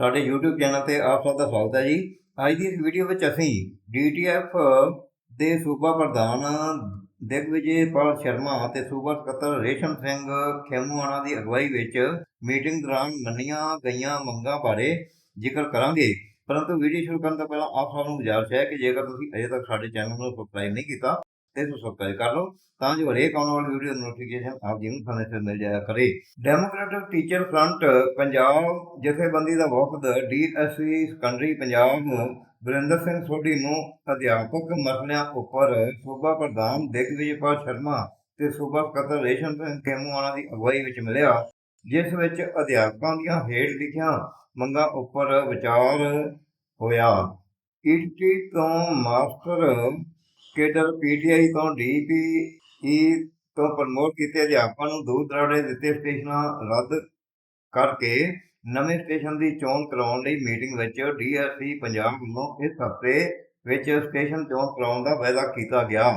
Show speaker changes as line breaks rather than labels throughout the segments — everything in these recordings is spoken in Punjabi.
ਸਾਡੇ YouTube ਚੈਨਲ ਤੇ ਆਪ ਸਭ ਦਾ ਸਵਾਗਤ ਹੈ ਜੀ। ਅੱਜ ਦੀ ਇਸ ਵੀਡੀਓ ਵਿੱਚ ਅਸੀਂ DTF ਦੇ ਸੂਬਾ ਪ੍ਰਧਾਨ ਦਿਗਵਿਜੇ ਪਾਲ ਸ਼ਰਮਾ ਅਤੇ ਸੂਬਾ ਸਕੱਤਰ ਰੇਸ਼ਮ ਸਿੰਘ ਖੇਮੂਆਣਾ ਦੀ ਅਗਵਾਈ ਵਿੱਚ ਮੀਟਿੰਗ ਦੌਰਾਨ ਮੰਨੀਆਂ ਗਈਆਂ ਮੰਗਾਂ ਬਾਰੇ ਜ਼ਿਕਰ ਕਰਾਂਗੇ। ਪਰੰਤੂ ਵੀਡੀਓ ਸ਼ੁਰੂ ਕਰਨ ਤੋਂ ਪਹਿਲਾਂ ਆਪ ਸਭ ਨੂੰ ਗੁਜ਼ਾਰਿਸ਼ ਹੈ ਕਿ ਜੇਕਰ ਤੁਸੀਂ ਅਜੇ ਤੱਕ ਸਾਡੇ ਚੈਨਲ ਨੂੰ ਸਬਸਕ੍ਰਾਈਬ ਨਹੀਂ ਕੀਤਾ ਤੇ ਇਸ ਸਬਸਕ੍ਰਾਈਬ ਕਰ ਲਓ, ਤਾਂ ਜੋ ਹਰੇਕ ਆਉਣ ਵਾਲੀ ਵੀਡੀਓ ਨੋਟੀਫਿਕੇਸ਼ਨ ਆਪ ਜੀ ਨੂੰ ਸਮੇਂ ਸਿਰ ਮਿਲ ਜਾਇਆ ਕਰੇ। ਡੈਮੋਕ੍ਰੈਟਿਕ ਟੀਚਰ ਫਰੰਟ ਪੰਜਾਬ ਜਥੇਬੰਦੀ ਦਾ ਵਫਦ ਡੀਐਸਸੀ ਸੈਕੰਡਰੀ ਪੰਜਾਬ ਵਰਿੰਦਰ ਸਿੰਘ ਸੋਢੀ ਨੂੰ ਅਧਿਆਪਕ ਮਸਲਿਆਂ ਉੱਪਰ ਸੂਬਾ ਪ੍ਰਧਾਨ ਦਿਗਵਿਜੇਪਾਲ ਸ਼ਰਮਾ ਤੇ ਸੂਬਾ ਸਕੱਤਰ ਰੇਸ਼ਮ ਸਿੰਘ ਖੇਮੂਆਣਾ ਦੀ ਅਗਵਾਈ ਵਿੱਚ ਮਿਲਿਆ, ਜਿਸ ਵਿੱਚ ਅਧਿਆਪਕਾਂ ਦੀਆਂ ਹੇਠ ਲਿਖੀਆਂ ਮੰਗਾਂ ਉੱਪਰ ਵਿਚਾਰ ਹੋਇਆ। ਈਟੀ ਤੋਂ ਮਾਸਟਰ ਕੇਡਰ ਪੀਟੀਆਈ ਤੋਂ ਡੀਪੀਈ ਤੋਂ ਪ੍ਰਮੋਟ ਕੀਤੇ ਅਧਿਆਪਕਾਂ ਨੂੰ ਦੂਰ ਦਰਾਡੇ ਦਿੱਤੇ ਸਟੇਸ਼ਨਾਂ ਰੱਦ ਕਰਕੇ ਨਵੇਂ ਸਟੇਸ਼ਨ ਦੀ ਚੋਣ ਕਰਾਉਣ ਲਈ ਮੀਟਿੰਗ ਵਿੱਚ ਡੀਐਸਸੀ ਪੰਜਾਬ ਵੱਲੋਂ ਇਸ ਹਫ਼ਤੇ ਵਿੱਚ ਸਟੇਸ਼ਨ ਚੋਣ ਕਰਾਉਣ ਦਾ ਵਾਅਦਾ ਕੀਤਾ ਗਿਆ।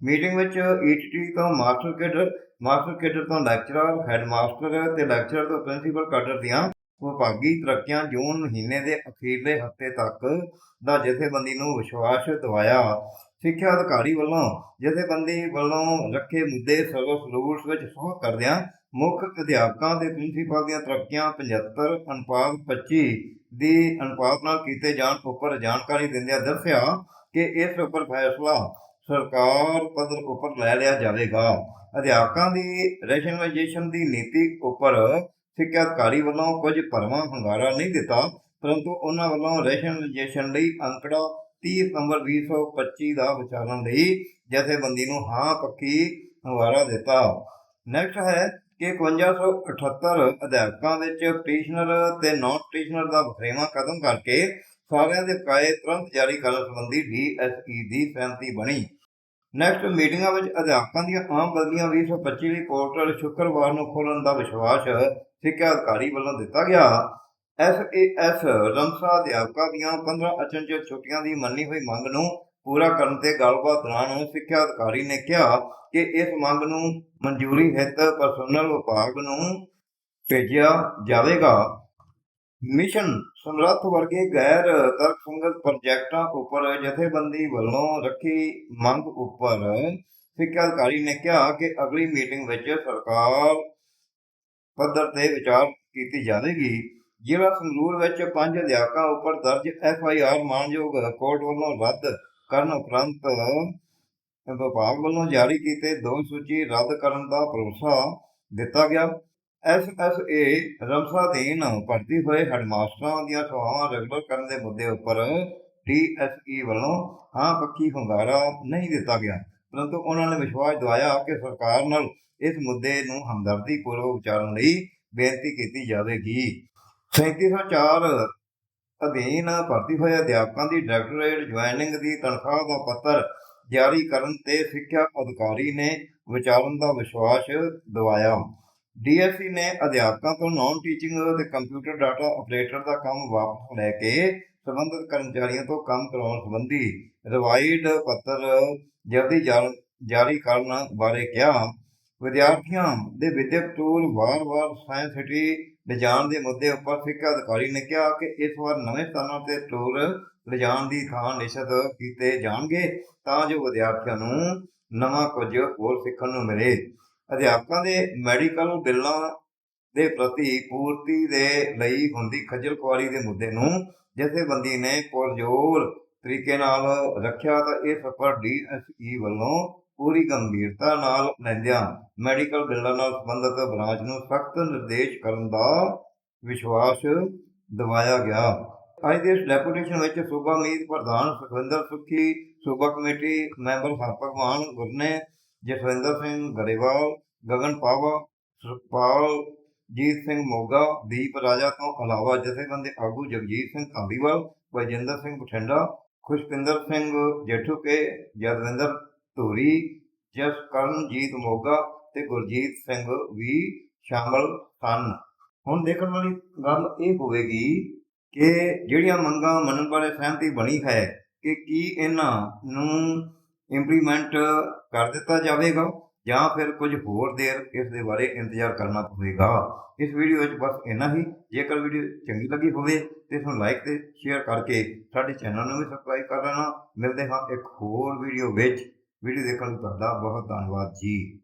ਮੀਟਿੰਗ ਵਿੱਚ ਈਟੀ ਤੋਂ ਮਾਸਟਰ ਕੇਡਰ ਮਾਸਟਰ ਕੇਡਰ ਤੋਂ ਲੈਕਚਰਰ ਹੈੱਡ ਮਾਸਟਰ ਤੇ ਲੈਕਚਰਰ ਤੋਂ ਪ੍ਰਿੰਸੀਪਲ ਕੇਡਰ ਦੀਆਂ ਵਿਭਾਗੀ ਤਰੱਕੀਆਂ ਜੂਨ ਮਹੀਨੇ ਦੇ ਅਖੀਰਲੇ ਹਫ਼ਤੇ ਤੱਕ ਦਾ ਜਥੇਬੰਦੀ ਨੂੰ ਵਿਸ਼ਵਾਸ ਦਿਵਾਇਆ। ਸਿੱਖਿਆ ਅਧਿਕਾਰੀ ਵੱਲੋਂ ਜਥੇਬੰਦੀ ਵੱਲੋਂ ਰੱਖੇ ਮੁੱਦੇ ਸਰਵਿਸ ਰੂਲਸ ਵਿੱਚ ਸੋਧ ਕਰਦਿਆਂ ਮੁੱਖ ਅਧਿਆਪਕਾਂ ਤੇ ਪ੍ਰਿੰਸੀਪਲ ਦੀਆਂ ਤਰੱਕੀਆਂ 75 ਅਨੁਪਾਤ 25 ਦੀ ਅਨੁਪਾਤ ਨਾਲ ਕੀਤੇ ਜਾਣ ਉੱਪਰ ਜਾਣਕਾਰੀ ਦਿੰਦਿਆਂ ਦੱਸਿਆ ਕਿ ਇਸ ਉੱਪਰ ਫੈਸਲਾ ਸਰਕਾਰ ਪੱਧਰ ਉੱਪਰ ਲੈ ਲਿਆ ਜਾਵੇਗਾ। ਅਧਿਆਪਕਾਂ ਦੀ ਰੈਸ਼ਨਲਾਈਜੇਸ਼ਨ ਦੀ ਨੀਤੀ ਉੱਪਰ ਸਿੱਖਿਆ ਅਧਿਕਾਰੀ ਵੱਲੋਂ ਕੁਝ ਭਰਵਾਂ ਹੰਗਾਰਾ ਨਹੀਂ ਦਿੱਤਾ, ਪਰੰਤੂ ਉਹਨਾਂ ਵੱਲੋਂ ਰੈਸ਼ਨਲਾਈਜੇਸ਼ਨ ਲਈ ਅੰਕੜਾ 30 ਸਤੰਬਰ 2025 ਦਾ ਵਿਚਾਰਨ ਲਈ ਜਥੇਬੰਦੀ ਨੂੰ ਹਾਂ ਪੱਕੀ ਹੰਗਾਰਾ ਦਿੱਤਾ। ਨੈਕਸਟ ਹੈ ਕਿ 5178 ਅਧਿਆਪਕਾਂ ਵਿੱਚ ਪਟੀਸ਼ਨਰ ਤੇ ਨਾਨ ਪਟੀਸ਼ਨਰ ਦਾ ਵਖਰੇਵਾਂ ਕਦਮ ਕਰਕੇ ਸਾਰਿਆਂ ਦੇ ਕਾਏ ਤੁਰੰਤ ਜਾਰੀ ਕਰਨ ਸੰਬੰਧੀ ਡੀਐਸਈ ਦੀ ਸਹਿਮਤੀ ਬਣੀ। ਨੈਕਸਟ ਮੀਟਿੰਗਾਂ ਵਿੱਚ ਅਧਿਆਪਕਾਂ ਦੀਆਂ ਆਮ ਬਦਲੀਆਂ 2025 ਲਈ ਪੋਰਟਲ ਸ਼ੁੱਕਰਵਾਰ ਨੂੰ ਖੋਲ੍ਹਣ ਦਾ ਵਿਸ਼ਵਾਸ ਸਿੱਖਿਆ ਅਧਿਕਾਰੀ ਵੱਲੋਂ ਦਿੱਤਾ ਗਿਆ। ਐਸਏਐਸ ਰਮਸਾ ਅਧਿਆਪਕਾਂ ਦੀਆਂ 15 ਅਚਨਚੇਤ ਛੁੱਟੀਆਂ ਦੀ ਮੰਨੀ ਹੋਈ ਮੰਗ ਨੂੰ ਪੂਰਾ ਕਰਨ ਤੇ ਗੱਲਬਾਤ ਦੌਰਾਨ ਸਿੱਖਿਆ ਅਧਿਕਾਰੀ ਨੇ ਕਿਹਾ ਕਿ ਇਸ ਮੰਗ ਨੂੰ ਮਨਜ਼ੂਰੀ ਹਿੱਤ ਪਰਸਨਲ ਵਿਭਾਗ ਨੂੰ ਭੇਜਿਆ ਜਾਵੇਗਾ। ਮਿਸ਼ਨ ਸਮਰੱਥ ਵਰਗੇ ਗੈਰ ਤਰਕਸੰਗਤ ਪ੍ਰੋਜੈਕਟਾਂ ਉੱਪਰ ਜਥੇਬੰਦੀ ਵੱਲੋਂ ਰੱਖੀ ਮੰਗ ਉੱਪਰ ਸਿੱਖਿਆ ਅਧਿਕਾਰੀ ਨੇ ਕਿਹਾ ਕਿ ਅਗਲੀ ਮੀਟਿੰਗ ਵਿੱਚ ਸਰਕਾਰ ਪੱਧਰ ਤੇ ਵਿਚਾਰ ਕੀਤੀ ਜਾਵੇਗੀ। ਜ਼ਿਲ੍ਹਾ ਸੰਗਰੂਰ ਵਿੱਚ ਪੰਜ ਅਧਿਆਪਕਾਂ ਉੱਪਰ ਦਰਜ ਐਫ ਆਈ ਆਰ ਮਾਨਯੋਗ ਕੋਰਟ ਵੱਲੋਂ ਰੱਦ ਕਰਨ ਉਪਰੰਤ ਵਿਭਾਗ ਵੱਲੋਂ ਜਾਰੀ ਕੀਤੇ ਦੋ ਸੂਚੀ ਰੱਦ ਕਰਨ ਦਾ ਭਰੋਸਾ ਦਿੱਤਾ ਗਿਆ। ਐਸ ਐਸ ਏ ਰਮਸਾ ਅਧੀਨ ਭਰਤੀ ਹੋਏ ਹੈਡਮਾਸਟਰਾਂ ਦੀਆਂ ਸੇਵਾਵਾਂ ਰੈਗੂਲਰ ਕਰਨ ਦੇ ਮੁੱਦੇ ਉੱਪਰ ਡੀ ਐੱਸ ਈ ਵੱਲੋਂ ਹਾਂ ਪੱਕੀ ਹੁੰਗਾਰਾ ਨਹੀਂ ਦਿੱਤਾ ਗਿਆ। ਪਰੰਤੂ ਉਹਨਾਂ ਨੇ ਵਿਸ਼ਵਾਸ ਦਿਵਾਇਆ ਕਿ ਸਰਕਾਰ ਨਾਲ ਇਸ ਮੁੱਦੇ ਨੂੰ ਹਮਦਰਦੀ ਪੂਰਵਕ ਵਿਚਾਰਨ ਲਈ ਬੇਨਤੀ ਕੀਤੀ ਜਾਵੇਗੀ। 3704 ਅਧੀਨ ਭਰਤੀ ਹੋਏ ਅਧਿਆਪਕਾਂ ਦੀ ਡਾਇਰੈਕਟੋਰੇਟ ਜੁਆਇਨਿੰਗ ਦੀ ਤਨਖਾਹ ਦਾ ਪੱਤਰ ਜਾਰੀ ਕਰਨ ਤੇ ਸਿੱਖਿਆ ਅਧਿਕਾਰੀ ਨੇ ਵਿਚਾਰਨ ਦਾ ਵਿਸ਼ਵਾਸ ਦਿਵਾਇਆ। ਡੀਐਸਸੀ ਨੇ ਅਧਿਆਪਕਾਂ ਤੋਂ ਨਾਨ ਟੀਚਿੰਗ ਅਤੇ ਕੰਪਿਊਟਰ ਡਾਟਾ ਆਪਰੇਟਰ ਦਾ ਕੰਮ ਵਾਪਸ ਲੈ ਕੇ ਸੰਬੰਧਿਤ ਕਰਮਚਾਰੀਆਂ ਤੋਂ ਕੰਮ ਕਰਾਉਣ ਸੰਬੰਧੀ ਰਿਵਾਈਡ ਪੱਤਰ ਜਲਦੀ ਜਾਰ- ਜਾਰੀ ਕਰਨ ਬਾਰੇ ਕਿਹਾ। ਵਿਦਿਆਰਥੀਆਂ ਦੇ ਵਿਦਿਅਕ ਟੂਲ ਵਾਰ-ਵਾਰ ਸਾਇੰਸ ਸਿਟੀ ਲਿਜਾਣ ਦੇ ਮੁੱਦੇ ਉੱਪਰ ਸਿੱਖਿਆ ਅਧਿਕਾਰੀ ਨੇ ਕਿਹਾ ਕਿ ਇਸ ਵਾਰ ਨਵੇਂ ਸਥਾਨਾਂ ਤੇ ਟੂਰ ਲਿਜਾਣ ਦੀ ਥਾਂ ਨਿਸ਼ਚਿਤ ਕੀਤੇ ਜਾਣਗੇ ਤਾਂ ਜੋ ਵਿਦਿਆਰਥੀਆਂ ਨੂੰ ਨਵਾਂ ਕੁਝ ਹੋਰ ਸਿੱਖਣ ਨੂੰ ਮਿਲੇ। ਅਧਿਆਪਕਾਂ ਦੇ ਮੈਡੀਕਲ ਬਿੱਲਾਂ ਦੇ ਪ੍ਰਤੀ ਪੂਰਤੀ ਦੇ ਲਈ ਹੁੰਦੀ ਖੱਜਲ ਖੁਆਰੀ ਦੇ ਮੁੱਦੇ ਨੂੰ ਜਥੇਬੰਦੀ ਨੇ ਪੁਰਜੋਰ ਤਰੀਕੇ ਨਾਲ ਰੱਖਿਆ ਤਾਂ ਇਸ ਉੱਪਰ ਡੀਐਸਈ ਵੱਲੋਂ ਪੂਰੀ ਗੰਭੀਰਤਾ ਨਾਲ ਲੈਂਦਿਆਂ ਮੈਡੀਕਲ ਬਿੱਲਾਂ ਨਾਲ ਸੰਬੰਧਿਤ ਬ੍ਰਾਂਚ ਨੂੰ ਸਖਤ ਨਿਰਦੇਸ਼ ਕਰਨ ਦਾ ਵਿਸ਼ਵਾਸ ਦਿਵਾਇਆ ਗਿਆ। ਅੱਜ ਦੇ ਇਸ ਡੈਪੂਟੇਸ਼ਨ ਵਿੱਚ ਸੂਬਾ ਮੀਤ ਪ੍ਰਧਾਨ ਸੁਖਵਿੰਦਰ ਸੁੱਖੀ, ਸੂਬਾ ਕਮੇਟੀ ਮੈਂਬਰ ਹਰਭਗਵਾਨ ਗੁਰਨੇ ਜਸਵਿੰਦਰ ਸਿੰਘ ਗਰੇਵਾਲ, ਗਗਨ ਪਾਵਾ, ਸੁਖਪਾਲ ਜੀਤ ਸਿੰਘ ਮੋਗਾ, ਦੀਪ ਰਾਜਾ ਤੋਂ ਇਲਾਵਾ ਜਥੇਬੰਦੀ ਆਗੂ ਜਗਜੀਤ ਸਿੰਘ ਧਾਲੀਵਾਲ ਵਜਿੰਦਰ ਸਿੰਘ ਬਠਿੰਡਾ ਖੁਸ਼ਪਿੰਦਰ ਸਿੰਘ ਜੇਠੂਕੇ ਜਦਵਿੰਦਰ ਧੂਰੀ ਜਸਕਰਨਜੀਤ ਮੋਗਾ ਤੇ ਗੁਰਜੀਤ ਸਿੰਘ ਵੀ ਸ਼ਾਮਲ ਸਨ। ਹੁਣ ਦੇਖਣ ਵਾਲੀ ਗੱਲ ਇਹ ਹੋਵੇਗੀ ਕਿ ਜਿਹੜੀਆਂ ਮੰਗਾਂ ਮੰਨਣ ਬਾਰੇ ਸਹਿਮਤੀ ਬਣੀ ਹੈ ਕਿ ਕੀ ਇਹਨਾਂ ਨੂੰ ਇੰਪਲੀਮੈਂਟ ਕਰ ਦਿੱਤਾ ਜਾਵੇਗਾ ਜਾਂ ਫਿਰ ਕੁਝ ਹੋਰ ਦੇਰ ਇਸ ਦੇ ਬਾਰੇ ਇੰਤਜ਼ਾਰ ਕਰਨਾ ਪਵੇਗਾ। ਇਸ ਵੀਡੀਓ ਵਿੱਚ ਬਸ ਇੰਨਾ ਹੀ। ਜੇਕਰ ਵੀਡੀਓ ਚੰਗੀ ਲੱਗੀ ਹੋਵੇ ਤੇ ਇਸ ਨੂੰ ਲਾਈਕ ਤੇ ਸ਼ੇਅਰ ਕਰਕੇ ਸਾਡੇ ਚੈਨਲ ਨੂੰ ਵੀ ਸਬਸਕ੍ਰਾਈਬ ਕਰ ਲੈਣਾ। ਮਿਲਦੇ ਹਾਂ ਇੱਕ ਹੋਰ ਵੀਡੀਓ ਵਿੱਚ। ਵੀਡੀਓ ਦੇਖਣ ਲਈ ਤੁਹਾਡਾ ਬਹੁਤ ਧੰਨਵਾਦ ਜੀ।